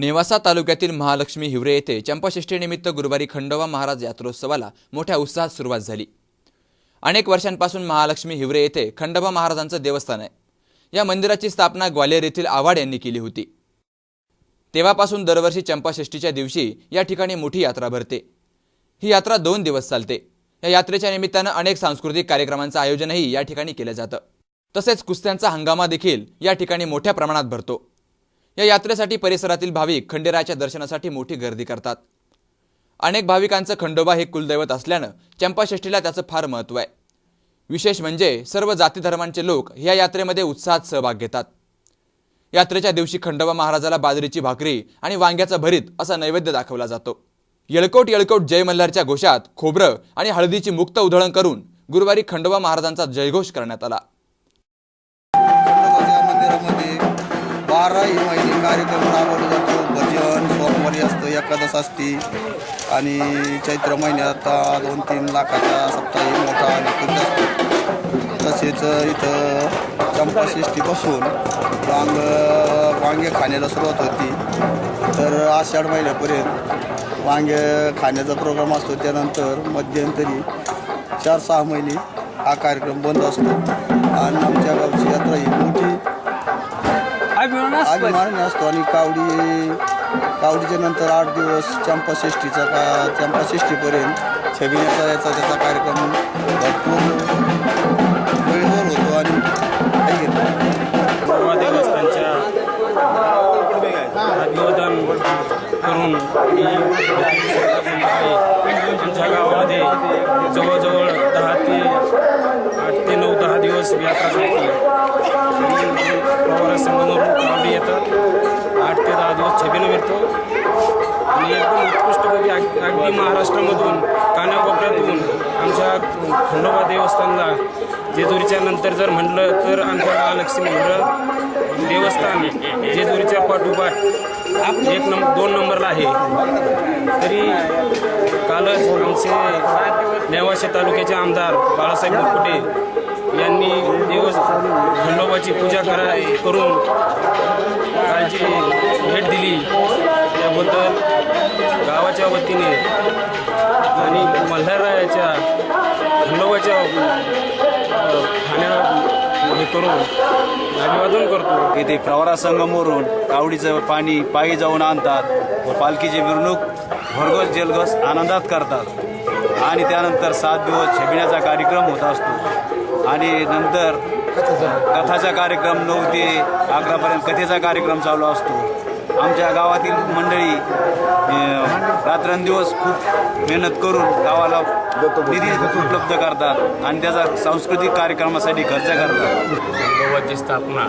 नेवासा तालुक्यातील महालक्ष्मी हिवरे येथे चंपाषष्ठीनिमित्त गुरुवारी खंडोबा महाराज यात्रोत्सवाला मोठ्या उत्साहात सुरुवात झाली. अनेक वर्षांपासून महालक्ष्मी हिवरे येथे खंडोबा महाराजांचं देवस्थान आहे. या मंदिराची स्थापना ग्वालियर येथील आव्हाड यांनी केली होती. तेव्हापासून दरवर्षी चंपाषष्ठीच्या दिवशी या ठिकाणी मोठी यात्रा भरते. ही यात्रा दोन दिवस चालते. या यात्रेच्या निमित्तानं अनेक सांस्कृतिक कार्यक्रमांचं आयोजनही या ठिकाणी केलं जातं. तसेच कुस्त्यांचा हंगामा देखील या ठिकाणी मोठ्या प्रमाणात भरतो. या यात्रेसाठी परिसरातील भाविक खंडेरायाच्या दर्शनासाठी मोठी गर्दी करतात. अनेक भाविकांचं खंडोबा हे कुलदैवत असल्यानं चंपाषष्ठीला त्याचं फार महत्त्व आहे. विशेष म्हणजे सर्व जाती धर्मांचे लोक या यात्रेमध्ये उत्साहात सहभाग घेतात. यात्रेच्या दिवशी खंडोबा महाराजाला बाजरीची भाकरी आणि वांग्याचा भरीत असा नैवेद्य दाखवला जातो. येळकोट येळकोट जय मल्हारच्या घोषात खोबरं आणि हळदीची मुक्त उधळण करून गुरुवारी खंडोबा महाराजांचा जयघोष करण्यात आला. मंदिरामध्ये बाराही महिने कार्यक्रम राबवला जातो. भजन सोमवारी असतं एकादश असते. आणि चैत्र महिन्यात दोन तीन लाखाचा सप्ताही मोठा निकुंज असतो तसेच इथं चंपाषष्ठीपासून वांग वांगे खाण्याला सुरुवात होती. तर आषाढ महिन्यापर्यंत वांगे खाण्याचा प्रोग्राम असतो. त्यानंतर मध्यंतरी चार सहा महिने हा कार्यक्रम बंद असतो. आणि आमच्या गावची यात्रा ही मोठी अभिमानाने असतो आणि कावडी कावडीच्या नंतर आठ दिवस चंपाषष्ठीचा का चंपाषष्ठीपर्यंत छबिण्याचा याचा त्याचा कार्यक्रम भरपूर वेळेवर होतो आणि काही घेतो बाबा देवस्थानच्या अभिवादन करून आमच्या गावामध्ये जवळजवळ दहा ते आठ ते नऊ दहा दिवस यात्रा पवार संगमवरून कावडी येतात. आठ ते दहा दिवस छबिनं मिळतो. आणि एकदम उत्कृष्टपैकी अग- अगदी महाराष्ट्रामधून कानाकोपऱ्यातून आमच्या खंडोबा देवस्थानला जेजुरीच्या नंतर जर म्हटलं तर आमच्या महालक्ष्मी मंडळ देवस्थान जेजुरीच्या पाठोपाठ एक नंबर दोन नंबरला आहे. तरी कालच आमचे नेवाशे तालुक्याचे आमदार बाळासाहेब मुरकुटे यांनी दिवस खंडोबाची पूजा करा करून कालची भेट दिली. त्याबद्दल गावाच्या वतीने आणि मल्हाररायाच्या खंडोबाच्या ठाण्याला हे करून अभिवादन करतो. इथे प्रवरा संगमवरून कावडीचं पाणी पायी जाऊन आणतात व पालखीची मिरवणूक भरघोस जलघोस आनंदात करतात. आणि त्यानंतर सात दिवस छबिण्याचा कार्यक्रम होत असतो. आणि नंतर कथाचा कार्यक्रम नऊ ते अकरापर्यंत कथेचा कार्यक्रम चालू असतो. आमच्या गावातील मंडळी रात्रंदिवस खूप मेहनत करून गावाला निधी उपलब्ध करतात आणि त्याचा सांस्कृतिक कार्यक्रमासाठी खर्च करतात. गावाची स्थापना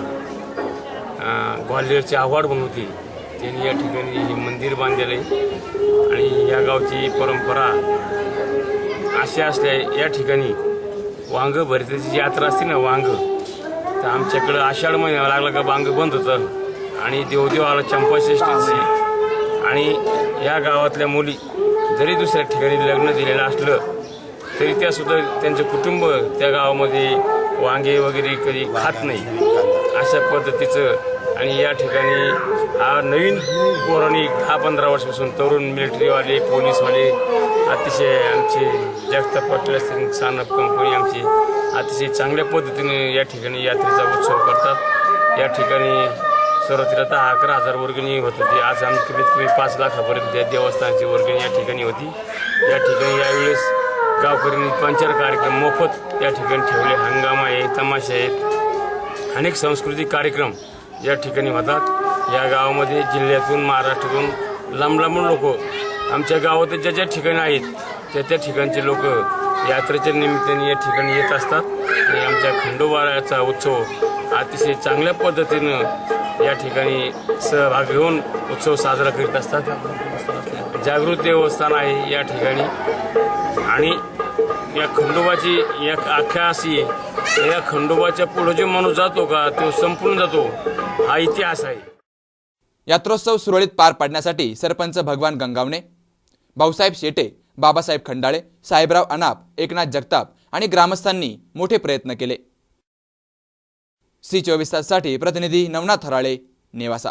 ग्वालियरची ग्वाल्हेरची आव्हाड म्हणून होती त्यांनी या ठिकाणी हे मंदिर बांधलेलं आहे. आणि या गावची परंपरा अशी असल्या या ठिकाणी वांग भरतीची जी यात्रा असते ना वांग. तर आमच्याकडं आषाढ महिना लागला का वांग बंद होतं. आणि देवदेव आला चंपाषष्ठीची आणि या गावातल्या मुली जरी दुसऱ्या ठिकाणी लग्न दिलेलं असलं तरी त्यासुद्धा त्यांचं कुटुंब त्या गावामध्ये वांगे वगैरे कधी खात नाही. अशा पद्धतीचं आणि या ठिकाणी हा नवीन पौराणिक दहा पंधरा वर्षापासून तरुण मिलिटरीवाले पोलीसवाले अतिशय आमचे जगताप पाटील असतील सानप कंपनी आमची अतिशय चांगल्या पद्धतीने या ठिकाणी यात्रेचा उत्सव करतात. या ठिकाणी सुरुवातीला दहा अकरा हजार वर्गणी होत होती. आज आम्ही कमीत कमी पाच लाखापर्यंत या देवस्थानाची वर्गणी या ठिकाणी होती. या ठिकाणी यावेळेस गावकऱ्यांनी पंचार कार्यक्रम मोफत या ठिकाणी ठेवले. हंगामा आहे तमाशे आहेत अनेक सांस्कृतिक कार्यक्रम या ठिकाणी होतात. या गावामध्ये जिल्ह्यातून महाराष्ट्रातून लांब लांबून लोक आमच्या गावात ज्या ज्या ठिकाणी आहेत त्या त्या ठिकाणचे लोक यात्रेच्या निमित्ताने या ठिकाणी येत असतात. आणि आमच्या खंडोबाचा उत्सव अतिशय चांगल्या पद्धतीनं या ठिकाणी सहभाग घेऊन उत्सव साजरा करीत असतात. जागृत देवस्थान आहे या ठिकाणी. आणि या खंडोबाची एक आख्या अशी या खंडोबाच्या पुढे जो माणूस जातो का तो संपूर्ण जातो. हा इतिहास आहे. यात्रोत्सव सुरळीत पार पाडण्यासाठी सरपंच भगवान गंगावणे भाऊसाहेब शेटे बाबासाहेब खंडाळे साहेबराव अनाप एकनाथ जगताप आणि ग्रामस्थांनी मोठे प्रयत्न केले. सी चोवीस ताससाठी प्रतिनिधी नवनाथ हराळे नेवासा.